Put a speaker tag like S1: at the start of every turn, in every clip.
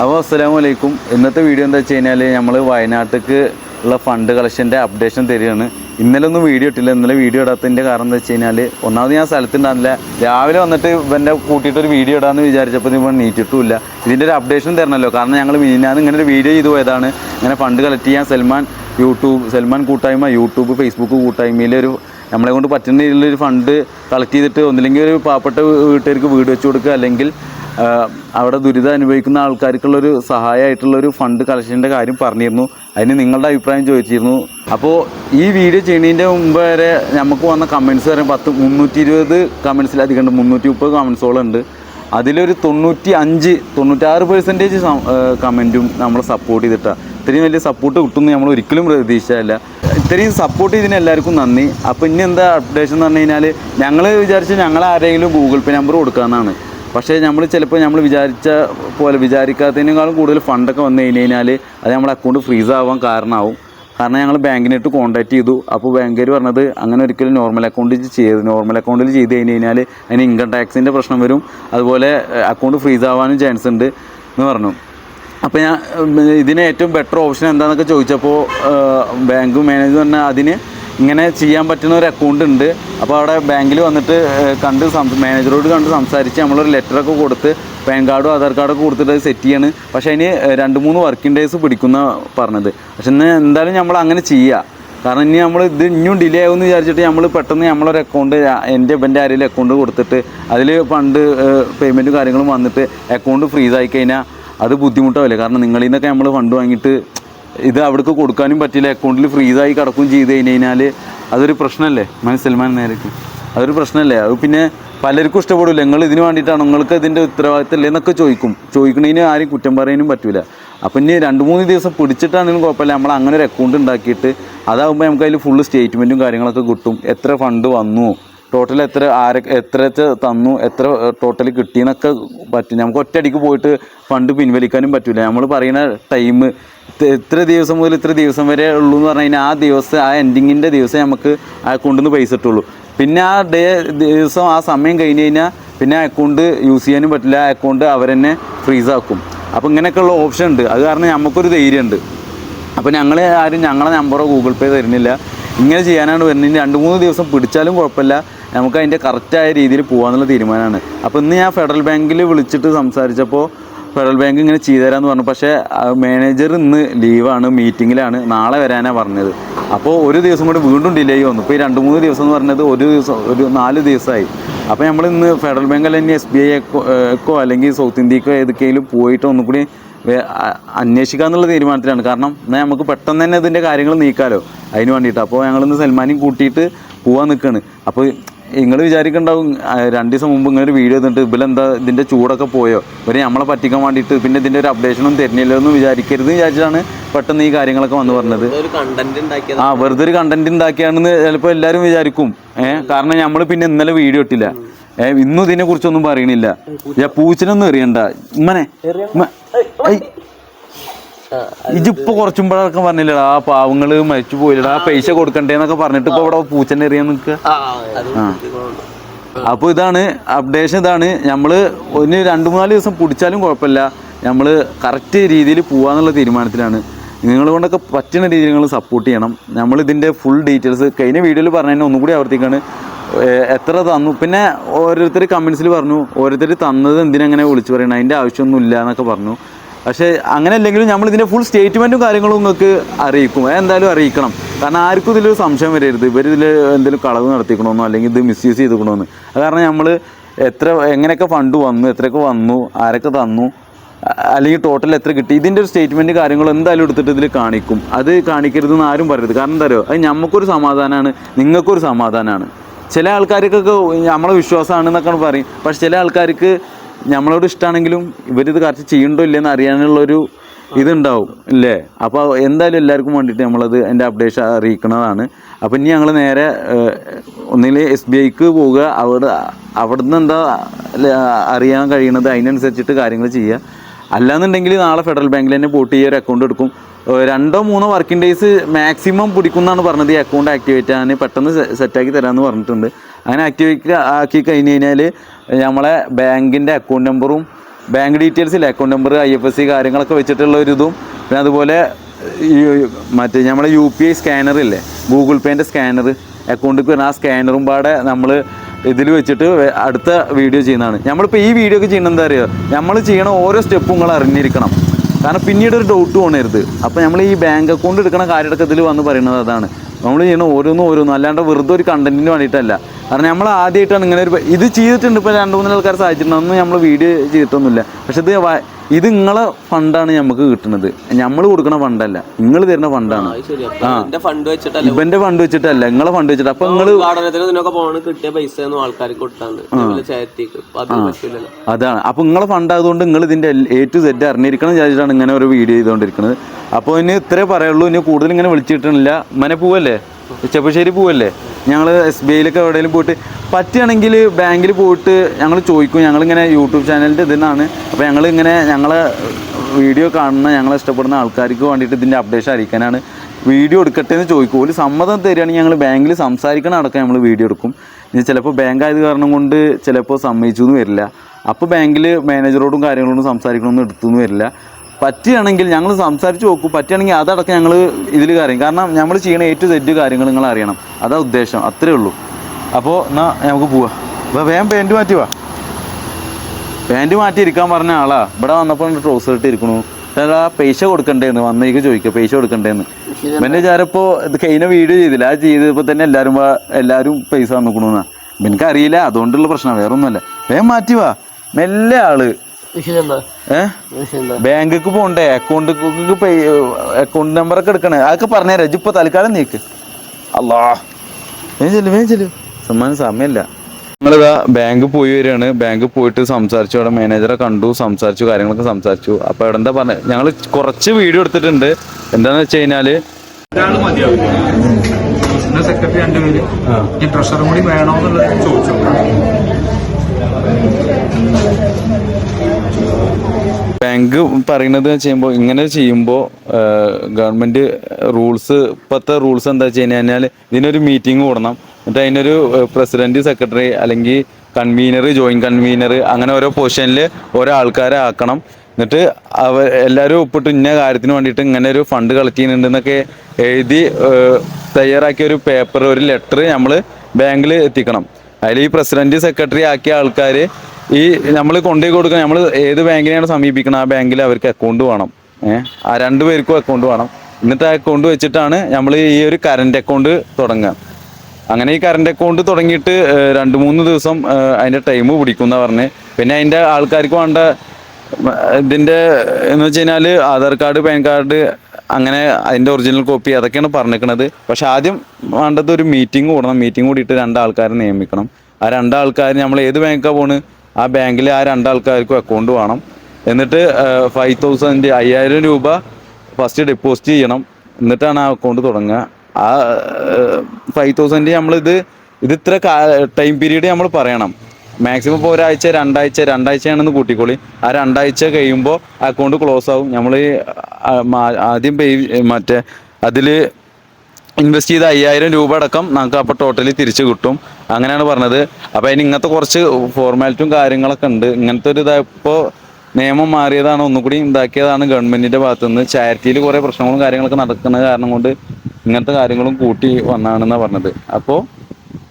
S1: അപ്പോൾ അസ്സലാമു അലൈക്കും. ഇന്നത്തെ വീഡിയോ എന്താ വെച്ച് കഴിഞ്ഞാൽ നമ്മൾ വയനാട്ടിലേക്ക് ഉള്ള ഫണ്ട് കളക്ഷന്റെ അപ്ഡേഷൻ തരികയാണ്. ഇന്നലെ ഒന്നും വീഡിയോ ഇട്ടില്ല. ഇന്നലെ വീഡിയോ ഇടാത്തതിന്റെ കാരണം എന്താ വെച്ച് കഴിഞ്ഞാൽ ഒന്നാമത് ഞാൻ സ്ഥലത്തുണ്ടാകുന്നില്ല രാവിലെ വന്നിട്ട് ഇവന്റെ കൂട്ടിയിട്ട് ഒരു വീഡിയോ ഇടാമെന്ന് വിചാരിച്ചപ്പോൾ ഇവൻ നീറ്റിട്ടുമില്ല ഇതിന്റെ ഒരു അപ്ഡേഷൻ തരണമല്ലോ കാരണം ഞങ്ങൾ മിനിഞ്ഞാന്ന് ഇങ്ങനെ ഒരു വീഡിയോ ചെയ്തു പോയതാണ്. ഇങ്ങനെ ഫണ്ട് കളക്ട് ചെയ്യാൻ സൽമാൻ യൂട്യൂബ് സൽമാൻ കൂട്ടായ്മ യൂട്യൂബ് ഫേസ്ബുക്ക് കൂട്ടായ്മയിൽ ഒരു നമ്മളെ കൊണ്ട് പറ്റുന്ന രീതിയിലൊരു ഫണ്ട് കളക്ട് ചെയ്തിട്ട് ഒന്നില്ലെങ്കിൽ ഒരു പാവപ്പെട്ട വീട്ടുകാർക്ക് വീട് വെച്ച് കൊടുക്കുക. അല്ലെങ്കിൽ അവിടെ ദുരിതം അനുഭവിക്കുന്ന ആൾക്കാർക്കുള്ളൊരു സഹായമായിട്ടുള്ളൊരു ഫണ്ട് കളക്ഷന്റെ കാര്യം പറഞ്ഞിരുന്നു. അതിന് നിങ്ങളുടെ അഭിപ്രായം ചോദിച്ചിരുന്നു. അപ്പോൾ ഈ വീഡിയോ ചെയ്യുന്നതിന്റെ മുമ്പ് വരെ നമുക്ക് വന്ന കമൻസ് വരെ പത്ത് മുന്നൂറ്റി ഇരുപത് കമൻസിലധികം ഉണ്ട് മുന്നൂറ്റി മുപ്പത് കമൻസോളം ഉണ്ട്. അതിലൊരു തൊണ്ണൂറ്റി അഞ്ച് തൊണ്ണൂറ്റാറ് പെർസെന്റേജ് കമന്റും നമ്മളെ സപ്പോർട്ട് ചെയ്തിട്ടാണ് ഇത്രയും വലിയ സപ്പോർട്ട് കിട്ടുമെന്ന് നമ്മൾ ഒരിക്കലും പ്രതീക്ഷിച്ചതല്ല ഇത്രയും സപ്പോർട്ട് ചെയ്തതിന് എല്ലാവർക്കും നന്ദി. അപ്പോൾ ഇനി എന്താ അപ്ഡേഷൻ എന്ന് പറഞ്ഞു കഴിഞ്ഞാൽ ഞങ്ങൾ വിചാരിച്ച് ഞങ്ങൾ ആരെങ്കിലും ഗൂഗിൾ പേ നമ്പർ കൊടുക്കാമെന്നാണ് പക്ഷേ നമ്മൾ ചിലപ്പോൾ നമ്മൾ വിചാരിച്ച പോലെ വിചാരിക്കാത്തതിനേക്കാളും കൂടുതൽ ഫണ്ടൊക്കെ വന്നു കഴിഞ്ഞ് കഴിഞ്ഞാൽ അത് നമ്മുടെ അക്കൗണ്ട് ഫ്രീസ് ആവാൻ കാരണമാവും. കാരണം ഞങ്ങൾ ബാങ്കിനായിട്ട് കോൺടാക്ട് ചെയ്തു. അപ്പോൾ ബാങ്കുകാർ പറഞ്ഞത് അങ്ങനെ ഒരിക്കലും നോർമൽ അക്കൗണ്ടിൽ ചെയ്ത് നോർമൽ അക്കൗണ്ടിൽ ചെയ്ത് കഴിഞ്ഞ് കഴിഞ്ഞാൽ അതിന് ഇൻകം ടാക്സിന്റെ പ്രശ്നം വരും. അതുപോലെ അക്കൗണ്ട് ഫ്രീസ് ആവാനും ചാൻസ് ഉണ്ട് എന്ന് പറഞ്ഞു. അപ്പോൾ ഞാൻ ഇതിന് ഏറ്റവും ബെറ്റർ ഓപ്ഷൻ എന്താണെന്നൊക്കെ ചോദിച്ചപ്പോൾ ബാങ്ക് മാനേജർ പറഞ്ഞാൽ അതിന് ഇങ്ങനെ ചെയ്യാൻ പറ്റുന്ന ഒരു അക്കൗണ്ട് ഉണ്ട്. അപ്പോൾ അവിടെ ബാങ്കിൽ വന്നിട്ട് കണ്ട് മാനേജറോട് കണ്ട് സംസാരിച്ച് നമ്മളൊരു ലെറ്ററൊക്കെ കൊടുത്ത് പാൻ കാർഡും ആധാർ കാർഡൊക്കെ കൊടുത്തിട്ട് അത് സെറ്റ് ചെയ്യാണ്. പക്ഷേ അതിന് രണ്ട് മൂന്ന് വർക്കിംഗ് ഡേയ്സ് പിടിക്കുന്ന പറഞ്ഞത്. പക്ഷെ ഇന്ന് എന്തായാലും നമ്മൾ അങ്ങനെ ചെയ്യുക കാരണം ഇനി നമ്മൾ ഇത് ഇനിയും ഡിലേ ആകുമെന്ന് വിചാരിച്ചിട്ട് നമ്മൾ പെട്ടെന്ന് നമ്മളൊരു അക്കൗണ്ട് എന്റെ ഇവന്റെ ആരെങ്കിലും അക്കൗണ്ട് കൊടുത്തിട്ട് അതിൽ പണ്ട് പേയ്മെന്റും കാര്യങ്ങളും വന്നിട്ട് അക്കൗണ്ട് ഫ്രീസ് ആയി കഴിഞ്ഞാൽ അത് ബുദ്ധിമുട്ടാവില്ല? കാരണം നിങ്ങളിൽ നിന്നൊക്കെ നമ്മൾ ഫണ്ട് വാങ്ങിയിട്ട് ഇത് അവിടേക്ക് കൊടുക്കാനും പറ്റില്ല. അക്കൗണ്ടിൽ ഫ്രീസായി കിടക്കുകയും ചെയ്ത് കഴിഞ്ഞ് കഴിഞ്ഞാൽ അതൊരു പ്രശ്നമല്ലേ? മന സൽമാൻ നേരക്ക്. അതൊരു പ്രശ്നമല്ലേ? അത് പിന്നെ പലർക്കും ഇഷ്ടപ്പെടില്ല നിങ്ങൾ ഇതിന് വേണ്ടിയിട്ടാണ്? നിങ്ങൾക്ക് ഇതിന്റെ ഉത്തരവാദിത്തം എന്നൊക്കെ ചോദിക്കും. ചോദിക്കണതിന് ആരും കുറ്റം പറയാനും പറ്റില്ല അപ്പം ഇനി രണ്ട് മൂന്ന് ദിവസം പിടിച്ചിട്ടാണെങ്കിലും കുഴപ്പമില്ല. നമ്മൾ അങ്ങനെ ഒരു അക്കൗണ്ട് ഉണ്ടാക്കിയിട്ട് അതാകുമ്പോൾ നമുക്ക് അതിൽ ഫുള്ള് സ്റ്റേറ്റ്മെന്റും കാര്യങ്ങളൊക്കെ കിട്ടും. എത്ര ഫണ്ട് വന്നു? ടോട്ടൽ എത്ര ആര എത്ര തന്നു എത്ര ടോട്ടൽ കിട്ടിയെന്നൊക്കെ പറ്റും. നമുക്ക് ഒറ്റയടിക്ക് പോയിട്ട് ഫണ്ട് പിൻവലിക്കാനും പറ്റില്ല നമ്മൾ പറയുന്ന ടൈം എത്ര ദിവസം മുതൽ ഇത്ര ദിവസം വരെ ഉള്ളൂ എന്ന് പറഞ്ഞു കഴിഞ്ഞാൽ ആ ദിവസം ആ എൻഡിങ്ങിന്റെ ദിവസം നമുക്ക് ആ അക്കൗണ്ടിൽ നിന്ന് പൈസ ഇട്ടുള്ളൂ പിന്നെ ആ ഡേ ദിവസം ആ സമയം കഴിഞ്ഞ് കഴിഞ്ഞാൽ പിന്നെ അക്കൗണ്ട് യൂസ് ചെയ്യാനും പറ്റില്ല. ആ അക്കൗണ്ട് അവരെന്നെ ഫ്രീസ് ആക്കും അപ്പോൾ ഇങ്ങനെയൊക്കെയുള്ള ഓപ്ഷൻ ഉണ്ട്. അത് കാരണം നമുക്കൊരു ധൈര്യമുണ്ട് അപ്പോൾ ഞങ്ങൾ ആരും ഞങ്ങളെ നമ്പറോ ഗൂഗിൾ പേ തരുന്നില്ല. ഇങ്ങനെ ചെയ്യാനാണ് വരുന്നത്. രണ്ട് മൂന്ന് ദിവസം പിടിച്ചാലും കുഴപ്പമില്ല. നമുക്ക് അതിന്റെ കറക്റ്റായ രീതിയിൽ പോകാമെന്നുള്ള തീരുമാനമാണ്. അപ്പോൾ ഇന്ന് ഞാൻ ഫെഡറൽ ബാങ്കിൽ വിളിച്ചിട്ട് സംസാരിച്ചപ്പോൾ ഫെഡറൽ ബാങ്ക് ഇങ്ങനെ ചെയ്തു തരാമെന്ന് പറഞ്ഞു. പക്ഷേ മാനേജർ ഇന്ന് ലീവാണ് മീറ്റിങ്ങിലാണ്. നാളെ വരാനാണ് പറഞ്ഞത്. അപ്പോൾ ഒരു ദിവസം കൂടി വീണ്ടും ഡിലേ വന്നു. ഇപ്പോൾ ഈ രണ്ട് മൂന്ന് ദിവസം എന്ന് പറഞ്ഞത് ഒരു ദിവസം ഒരു നാല് ദിവസമായി. അപ്പോൾ നമ്മൾ ഇന്ന് ഫെഡറൽ ബാങ്ക് അല്ലെങ്കിൽ എസ് ബി ഐ എക്കോ അല്ലെങ്കിൽ സൗത്ത് ഇന്ത്യക്കോ ഏതൊക്കെയും പോയിട്ട് ഒന്നും കൂടി അന്വേഷിക്കുക എന്നുള്ള തീരുമാനത്തിലാണ്. കാരണം എന്നാൽ നമുക്ക് പെട്ടെന്ന് തന്നെ ഇതിന്റെ കാര്യങ്ങൾ നീക്കാലോ. അതിന് വേണ്ടിയിട്ട്. അപ്പോൾ ഞങ്ങളിന്ന് സൽമാനും കൂട്ടിയിട്ട് പോകാൻ നിൽക്കുകയാണ് അപ്പോൾ നിങ്ങൾ വിചാരിക്കണ്ടാവും രണ്ടു ദിവസം മുമ്പ് ഇങ്ങനെ ഒരു വീഡിയോ തന്നിട്ട് എന്താ ഇതിന്റെ ചൂടൊക്കെ പോയോ? ഇവർ നമ്മളെ പറ്റിക്കാൻ വേണ്ടിയിട്ട് പിന്നെ ഇതിന്റെ ഒരു അപ്ഡേഷനും തരുന്നില്ല എന്ന് വിചാരിക്കരുത് വിചാരിച്ചാണ് പെട്ടെന്ന് ഈ കാര്യങ്ങളൊക്കെ വന്ന് പറഞ്ഞത്. ആ വെറുതെ ഒരു കണ്ടന്റ് ഉണ്ടാക്കിയാണെന്ന് ചിലപ്പോൾ എല്ലാവരും വിചാരിക്കും. ഏഹ് കാരണം നമ്മൾ പിന്നെ ഇന്നലെ വീഡിയോ ഇട്ടില്ല. ഏഹ് ഇന്നും ഇതിനെ കുറിച്ചൊന്നും പറയണില്ല ഞാൻ പൂച്ചനൊന്നും എറിയണ്ട. ഉമ്മനെ ഉമ്മ, ഐ. പഴക്കം കുറച്ചുമ്പോഴൊക്കെ പറഞ്ഞില്ലടാ ആ പാവങ്ങൾ മരിച്ചു പോയില്ലടാ പൈസ കൊടുക്കണ്ടേന്നൊക്കെ പറഞ്ഞിട്ട് ഇപ്പൊ ഇവിടെ പൂച്ചനെ എറിയാൻ നിൽക്കുക അപ്പൊ ഇതാണ് അപ്ഡേഷൻ ഇതാണ്. നമ്മൾ ഒന്ന് രണ്ടു മൂന്നാൽ ദിവസം പിടിച്ചാലും കുഴപ്പമില്ല. നമ്മൾ കറക്റ്റ് രീതിയിൽ പോകാന്നുള്ള തീരുമാനത്തിലാണ്. നിങ്ങൾ കൊണ്ടൊക്കെ പറ്റുന്ന രീതിയിൽ നിങ്ങൾ സപ്പോർട്ട് ചെയ്യണം. നമ്മൾ ഇതിന്റെ ഫുൾ ഡീറ്റെയിൽസ് കഴിഞ്ഞ വീഡിയോയിൽ പറഞ്ഞതിന് ഒന്നും കൂടി ആവർത്തിക്കാണ്. എത്ര തന്നു? പിന്നെ ഓരോരുത്തർ കമൻസിൽ പറഞ്ഞു ഓരോരുത്തർ തന്നത് എന്തിനങ്ങനെ വിളിച്ചു പറയണം അതിന്റെ ആവശ്യമൊന്നും ഇല്ല എന്നൊക്കെ പറഞ്ഞു. പക്ഷേ അങ്ങനെ അല്ലെങ്കിലും നമ്മൾ ഇതിന്റെ ഫുൾ സ്റ്റേറ്റ്മെന്റും കാര്യങ്ങളും നിങ്ങൾക്ക് അറിയിക്കും. എന്തായാലും അറിയിക്കണം. കാരണം ആർക്കും ഇതിലൊരു സംശയം വരരുത്. ഇവർ ഇതിൽ എന്തെങ്കിലും കളവ് നടത്തിക്കണമെന്നോ അല്ലെങ്കിൽ ഇത് മിസ്യൂസ് ചെയ്തിക്കണമെന്ന് അത് കാരണം നമ്മൾ എത്ര എങ്ങനെയൊക്കെ ഫണ്ട് വന്നു എത്രയൊക്കെ വന്നു ആരൊക്കെ തന്നു അല്ലെങ്കിൽ ടോട്ടൽ എത്ര കിട്ടി ഇതിന്റെ ഒരു സ്റ്റേറ്റ്മെന്റ് കാര്യങ്ങളും എന്തായാലും എടുത്തിട്ട് ഇതിൽ കാണിക്കും. അത് കാണിക്കരുതെന്ന് ആരും പറയരുത്. കാരണം എന്താ അറിയോ? അത് നമുക്കൊരു സമാധാനമാണ് നിങ്ങൾക്കൊരു സമാധാനമാണ് ചില ആൾക്കാർക്കൊക്കെ നമ്മളെ വിശ്വാസമാണെന്നൊക്കെ പറയും. പക്ഷെ ചില ആൾക്കാർക്ക് നമ്മളോട് ഇഷ്ടമാണെങ്കിലും ഇവരിത് കറക്റ്റ് ചെയ്യണ്ടോ ഇല്ലെന്ന് അറിയാനുള്ളൊരു ഇതുണ്ടാവും ഇല്ലേ? അപ്പോൾ എന്തായാലും എല്ലാവർക്കും വേണ്ടിയിട്ട് നമ്മളത് എന്റെ അപ്ഡേഷൻ അറിയിക്കുന്നതാണ് അപ്പം ഇനി ഞങ്ങൾ നേരെ ഒന്നിൽ എസ് ബി ഐക്ക് പോവുക. അവിടെ അവിടുന്ന് എന്താ അറിയാൻ കഴിയണത് അതിനനുസരിച്ചിട്ട് കാര്യങ്ങൾ ചെയ്യുക അല്ലാന്നുണ്ടെങ്കിൽ നാളെ ഫെഡറൽ ബാങ്കിൽ തന്നെ പോട്ട് ഈ ഒരു അക്കൗണ്ട് എടുക്കും. രണ്ടോ മൂന്നോ വർക്കിംഗ് ഡേയ്സ് മാക്സിമം പിടിക്കുന്നതാണ് പറഞ്ഞത്. ഈ അക്കൗണ്ട് ആക്ടിവേറ്റ് ആണ് പെട്ടെന്ന് സെറ്റാക്കി തരാമെന്ന് പറഞ്ഞിട്ടുണ്ട്. അങ്ങനെ ആക്ടിവേറ്റ് ആക്കി കഴിഞ്ഞ് കഴിഞ്ഞാൽ നമ്മളെ ബാങ്കിന്റെ അക്കൗണ്ട് നമ്പറും ബാങ്ക് ഡീറ്റെയിൽസ് ഇല്ല? Account number I F S C കാര്യങ്ങളൊക്കെ വെച്ചിട്ടുള്ള ഒരു ഇതും പിന്നെ അതുപോലെ മറ്റേ നമ്മളെ യു പി ഐ സ്കാനർ ഇല്ലേ? ഗൂഗിൾ പേന്റെ സ്കാനർ അക്കൗണ്ടിൽ വരുന്ന ആ സ്കാനറും പാടെ നമ്മൾ ഇതിൽ വെച്ചിട്ട് അടുത്ത വീഡിയോ ചെയ്യുന്നതാണ്. നമ്മളിപ്പോൾ ഈ വീഡിയോ ഒക്കെ ചെയ്യണം എന്താ അറിയുക നമ്മൾ ചെയ്യണ ഓരോ സ്റ്റെപ്പും നിങ്ങൾ അറിഞ്ഞിരിക്കണം. കാരണം പിന്നീട് ഒരു ഡൗട്ട് പോകണരുത് അപ്പോൾ നമ്മൾ ഈ ബാങ്ക് അക്കൗണ്ട് എടുക്കണ കാര്യമൊക്കെ ഇതിൽ വന്ന് പറയുന്നത് അതാണ്. നമ്മൾ ചെയ്യണ ഓരോന്നും ഓരോന്നും അല്ലാണ്ട് വെറുതെ ഒരു കണ്ടന്റിന് വേണ്ടിയിട്ടല്ല. കാരണം നമ്മൾ ആദ്യമായിട്ടാണ് ഇങ്ങനെ ഒരു ഇത് ചെയ്തിട്ടുണ്ട് ഇപ്പോൾ രണ്ട് മൂന്ന് ആൾക്കാർ സഹായിച്ചിട്ടുണ്ട് അന്ന് നമ്മൾ വീഡിയോ ചെയ്തിട്ടൊന്നുമില്ല. പക്ഷെ ഇത് ഇത് നിങ്ങളെ ഫണ്ടാണ് നമുക്ക് കിട്ടുന്നത്. നമ്മൾ കൊടുക്കുന്ന ഫണ്ടല്ല നിങ്ങൾ തരുന്ന ഫണ്ടാണ്
S2: ആ
S1: ഇവന്റെ ഫണ്ട് വെച്ചിട്ടല്ല നിങ്ങളെ ഫണ്ട് വെച്ചിട്ട്. അപ്പൊ നിങ്ങൾ
S2: കിട്ടിയ പൈസ
S1: അതാണ്. അപ്പൊ നിങ്ങളെ ഫണ്ട് ആയതുകൊണ്ട് നിങ്ങൾ ഇതിന്റെ എ ടു സെറ്റ് അറിഞ്ഞിരിക്കണം വിചാരിച്ചിട്ടാണ് ഇങ്ങനെ ഒരു വീഡിയോ ചെയ്തുകൊണ്ടിരിക്കുന്നത് അപ്പോൾ ഇനി ഇത്രേ പറയുള്ളൂ ഇനി കൂടുതൽ ഇങ്ങനെ വിളിച്ചിട്ടില്ല മനെ പോവല്ലേ? ചെപ്പശ്ശേരി പോവല്ലേ? ഞങ്ങൾ എസ് ബി ഐയിലൊക്കെ എവിടെയെങ്കിലും പോയിട്ട് പറ്റുകയാണെങ്കിൽ ബാങ്കിൽ പോയിട്ട് ഞങ്ങൾ ചോദിക്കും. ഞങ്ങളിങ്ങനെ യൂട്യൂബ് ചാനലിന്റെ ഇതിനാണ് അപ്പോൾ ഞങ്ങൾ ഇങ്ങനെ ഞങ്ങളെ വീഡിയോ കാണുന്ന ഞങ്ങളെ ഇഷ്ടപ്പെടുന്ന ആൾക്കാർക്ക് വേണ്ടിയിട്ട് ഇതിന്റെ അപ്ഡേഷൻ അറിയിക്കാനാണ്. വീഡിയോ എടുക്കട്ടെ എന്ന് ചോദിക്കും. ഒരു സമ്മതം തരികയാണെങ്കിൽ ഞങ്ങൾ ബാങ്കിൽ സംസാരിക്കണം അടക്കം നമ്മൾ വീഡിയോ എടുക്കും. ഇനി ചിലപ്പോൾ ബാങ്ക് ആയത് കാരണം കൊണ്ട് ചിലപ്പോൾ സമ്മതിച്ചു എന്ന് വരില്ല. അപ്പോൾ ബാങ്കിൽ മാനേജറോടും കാര്യങ്ങളോടും സംസാരിക്കണമെന്ന് എടുത്തു എന്ന് വരില്ല. പറ്റുകയാണെങ്കിൽ ഞങ്ങൾ സംസാരിച്ച് നോക്കും. പറ്റുകയാണെങ്കിൽ അതടക്കം ഞങ്ങൾ ഇതിൽ കാര്യം. കാരണം നമ്മൾ ചെയ്യണ ഏറ്റു തെറ്റ് കാര്യങ്ങൾ നിങ്ങൾ അറിയണം. അതാ ഉദ്ദേശം. അത്രേ ഉള്ളൂ. അപ്പോൾ എന്നാൽ നമുക്ക് പോവാം. അപ്പോൾ വേഗം പാന്റ് മാറ്റി വാ. പാന്റ് മാറ്റി ഇരിക്കാൻ പറഞ്ഞ ആളാ. ഇവിടെ വന്നപ്പോൾ ട്രൗസർ ഇട്ട് ഇരിക്കണു. പൈസ കൊടുക്കണ്ടേന്ന്. വന്നേക്ക് ചോദിക്കുക പൈസ കൊടുക്കണ്ടേന്ന്. പിന്നെ വിചാരപ്പോൾ ഇത് കഴിഞ്ഞ വീഡിയോ ചെയ്തില്ല. ആ ചെയ്തപ്പോൾ തന്നെ എല്ലാവരും എല്ലാവരും പൈസ തന്നിക്കണമെന്നാ എനിക്ക് അറിയില്ല. അതുകൊണ്ടുള്ള പ്രശ്നം. വേറൊന്നുമല്ല. വേഗം മാറ്റി വാ. മെല്ലെ ആൾ. ബാങ്കിക്ക് പോണ്ടേ? അക്കൗണ്ട് അക്കൗണ്ട് നമ്പറൊക്കെ എടുക്കണേ. അതൊക്കെ പറഞ്ഞുതരാം ഇപ്പൊ തൽക്കാലം നീക്ക്. അല്ലാ വേഗം ചെല്ലു വേഗം ചെല്ലു. സമ്മാനം സമയമില്ല. ഞങ്ങളിതാ ബാങ്ക് പോയി വരികയാണ്. ബാങ്ക് പോയിട്ട് സംസാരിച്ചു. അവിടെ മാനേജറെ കണ്ടു സംസാരിച്ചു കാര്യങ്ങളൊക്കെ സംസാരിച്ചു. അപ്പൊ അവിടെ എന്താ പറഞ്ഞത് ഞങ്ങൾ കുറച്ച് വീഡിയോ എടുത്തിട്ടുണ്ട്. എന്താന്ന് വെച്ച്
S3: കഴിഞ്ഞാൽ സെക്രട്ടറി രണ്ടുപേര് ഈ ട്രഷറും കൂടി വേണോന്നുള്ളത് ചോദിച്ചു
S1: ബാങ്ക് പറയുന്നത് ചെയ്യുമ്പോൾ ഇങ്ങനെ ചെയ്യുമ്പോൾ ഗവൺമെന്റ് റൂൾസ് ഇപ്പോഴത്തെ റൂൾസ് എന്താ വെച്ച് കഴിഞ്ഞാൽ ഇതിനൊരു മീറ്റിംഗ് കൂടണം. എന്നിട്ട് അതിനൊരു പ്രസിഡന്റ് സെക്രട്ടറി അല്ലെങ്കിൽ കൺവീനർ ജോയിന്റ് കൺവീനർ അങ്ങനെ ഓരോ പൊസിഷനിൽ ഓരോ ആൾക്കാരെ ആക്കണം. എന്നിട്ട് അവർ എല്ലാവരും ഒപ്പിട്ട് ഇന്ന കാര്യത്തിന് വേണ്ടിയിട്ട് ഇങ്ങനെ ഒരു ഫണ്ട് കളക്ട് ചെയ്യുന്നുണ്ടെന്നൊക്കെ എഴുതി തയ്യാറാക്കിയ ഒരു പേപ്പർ ഒരു ലെറ്റർ നമ്മൾ ബാങ്കിൽ എത്തിക്കണം. അതിൽ ഈ പ്രസിഡന്റ് സെക്രട്ടറി ആക്കിയ ആൾക്കാർ ഈ നമ്മൾ കൊണ്ടുപോയി കൊടുക്കുക നമ്മൾ ഏത് ബാങ്കിനെയാണ് സമീപിക്കുന്നത് ആ ബാങ്കിൽ അവർക്ക് അക്കൗണ്ട് വേണം. ഏഹ് ആ രണ്ടു പേർക്കും അക്കൗണ്ട് വേണം. എന്നിട്ട് ആ അക്കൗണ്ട് വെച്ചിട്ടാണ് നമ്മൾ ഈ ഒരു കറണ്ട് അക്കൗണ്ട് തുടങ്ങുക അങ്ങനെ ഈ കറണ്ട് അക്കൗണ്ട് തുടങ്ങിയിട്ട് രണ്ട് മൂന്ന് ദിവസം അതിന്റെ ടൈം പിടിക്കും എന്നാ പറഞ്ഞ്. പിന്നെ അതിന്റെ ആൾക്കാർക്ക് വേണ്ട ഇതിന്റെ എന്ന് വെച്ച് കഴിഞ്ഞാൽ ആധാർ കാർഡ് പാൻ കാർഡ് അങ്ങനെ അതിന്റെ ഒറിജിനൽ കോപ്പി അതൊക്കെയാണ് പറഞ്ഞിരിക്കുന്നത് പക്ഷെ ആദ്യം വേണ്ടത് ഒരു മീറ്റിംഗ് കൂടണം. മീറ്റിംഗ് കൂടിയിട്ട് രണ്ടാൾക്കാരെ നിയമിക്കണം. ആ രണ്ടാൾക്കാർ നമ്മൾ ഏത് ബാങ്കാണ് പോണ്? ആ ബാങ്കിൽ ആ രണ്ടാൾക്കാർക്കും അക്കൗണ്ട് വേണം. എന്നിട്ട് ഫൈവ് തൗസൻഡ് അയ്യായിരം രൂപ ഫസ്റ്റ് ഡെപ്പോസിറ്റ് ചെയ്യണം. എന്നിട്ടാണ് ആ അക്കൗണ്ട് തുടങ്ങുക. ആ ഫൈവ് തൗസൻഡ് നമ്മളിത് ഇത് ഇത്ര ടൈം പീരീഡ് നമ്മൾ പറയണം. മാക്സിമം ഇപ്പോൾ ഒരാഴ്ച രണ്ടാഴ്ച രണ്ടാഴ്ചയാണെന്ന് കൂട്ടിക്കോളി. ആ രണ്ടാഴ്ച കഴിയുമ്പോൾ അക്കൗണ്ട് ക്ലോസ് ആവും. നമ്മൾ ആദ്യം പേ മറ്റേ അതിൽ ഇൻവെസ്റ്റ് ചെയ്ത അയ്യായിരം രൂപ അടക്കം നമുക്ക് അപ്പോൾ ടോട്ടലി തിരിച്ചു കിട്ടും. അങ്ങനെയാണ് പറഞ്ഞത്. അപ്പോൾ അതിന് ഇങ്ങനത്തെ കുറച്ച് ഫോർമാലിറ്റിയും കാര്യങ്ങളൊക്കെ ഉണ്ട്. ഇങ്ങനത്തെ ഒരു ഇതായപ്പോൾ നിയമം മാറിയതാണ് ഒന്നുകൂടി ഉണ്ടാക്കിയതാണ് ഗവൺമെന്റിന്റെ ഭാഗത്തു നിന്ന് ചാരിറ്റിയിൽ കുറേ പ്രശ്നങ്ങളും കാര്യങ്ങളൊക്കെ നടക്കുന്ന കാരണം കൊണ്ട് ഇങ്ങനത്തെ കാര്യങ്ങളും കൂട്ടി വന്നാണെന്നാണ് പറഞ്ഞത്. അപ്പോൾ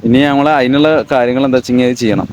S1: ഇനി നമ്മൾ അതിനുള്ള കാര്യങ്ങൾ എന്താ വെച്ചെങ്കിൽ ചെയ്യണം.